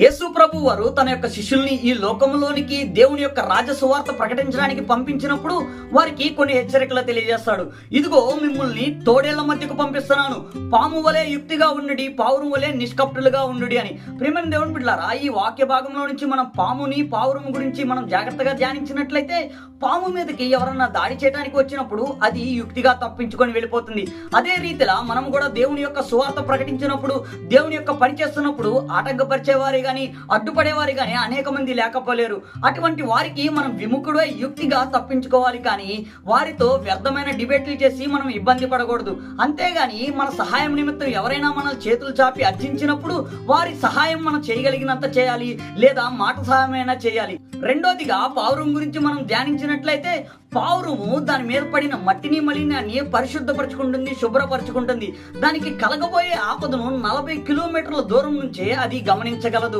యేసు ప్రభు వారు తన యొక్క శిష్యుల్ని ఈ లోకంలోనికి దేవుని యొక్క రాజసువార్త ప్రకటించడానికి పంపించినప్పుడు వారికి కొన్ని హెచ్చరికలు తెలియజేస్తాడు. ఇదిగో మిమ్మల్ని తోడేళ్ళ మధ్యకు పంపిస్తున్నాను. పాము వలె యుక్తిగా ఉండుడి పావురం వలె నిష్కప్టులుగా ఉండుడి అని. ప్రేమైన దేవుని బిడ్డారా ఈ వాక్య భాగంలో నుంచి మనం పాముని పావురం గురించి మనం జాగ్రత్తగా ధ్యానించినట్లయితే పాము మీదకి ఎవరన్నా దాడి చేయడానికి వచ్చినప్పుడు అది యుక్తిగా తప్పించుకొని వెళ్ళిపోతుంది. అదే రీతిలా మనం కూడా దేవుని యొక్క సువార్త ప్రకటించినప్పుడు దేవుని యొక్క పని చేస్తున్నప్పుడు ఆటంకపరిచేవారి కానీ అడ్డుపడేవారు కానీ అనేక మంది లేకపోలేరు. అటువంటి వారికి మనం విముఖుడై యుక్తిగా తప్పించుకోవాలి కానీ వారితో వ్యర్థమైన డిబేట్లు చేసి మనం ఇబ్బంది పడకూడదు. అంతేగాని మన సహాయం నిమిత్తం ఎవరైనా మన చేతులు చాపి అర్జించినప్పుడు వారి సహాయం మనం చేయగలిగినంత చేయాలి లేదా మాట సహాయమైనా చేయాలి. రెండోదిగా పావురం గురించి మనం ధ్యానించినట్లయితే పావురము దాని మీద పడిన మట్టిని మలినాన్ని పరిశుద్ధపరచుకుంటుంది శుభ్రపరచుకుంటుంది. దానికి కలగబోయే ఆపదను నలభై కిలోమీటర్ల దూరం నుంచే అది గమనించగలదు.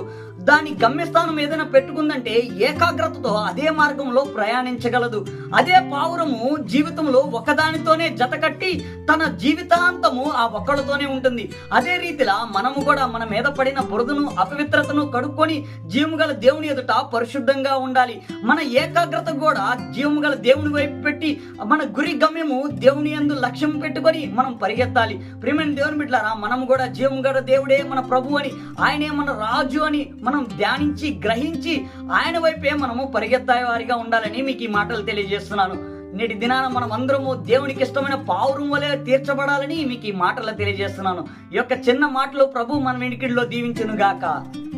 దాని గమ్యస్థానం ఏదైనా పెట్టుకుందంటే ఏకాగ్రతతో అదే మార్గంలో ప్రయాణించగలదు. అదే పావురము జీవితంలో ఒకదానితోనే జతకట్టి తన జీవితాంతము ఆ ఒక్కడితోనే ఉంటుంది. అదే రీతిలా మనము కూడా మన మీద పడిన బురదను అపవిత్రతను కడుక్కొని జీవము గల దేవుని ఎదుట పరిశుద్ధంగా ఉండాలి. మన ఏకాగ్రత కూడా జీవము గల దేవుని వైపు పెట్టి మన గురి గమ్యము దేవుని యందు లక్ష్యం పెట్టుకొని మనం పరిగెత్తాలి. ప్రేమైన దేవుని బిడ్డారా మనం కూడా జీవము గల దేవుడే మన ప్రభు అని ఆయనే మన రాజు దేవుని మనం ధ్యానించి గ్రహించి ఆయన వైపే మనము పరిగెత్తాయి వారిగా ఉండాలని మీకు ఈ మాటలు తెలియజేస్తున్నాను. నేటి దినాన మనం అందరము దేవునికి ఇష్టమైన పావురం వలె తీర్చబడాలని మీకు ఈ మాటలు తెలియజేస్తున్నాను. ఈ యొక్క చిన్న మాటలు ప్రభు మన వెనికిడిలో దీవించును గాక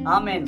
ఆమెన్.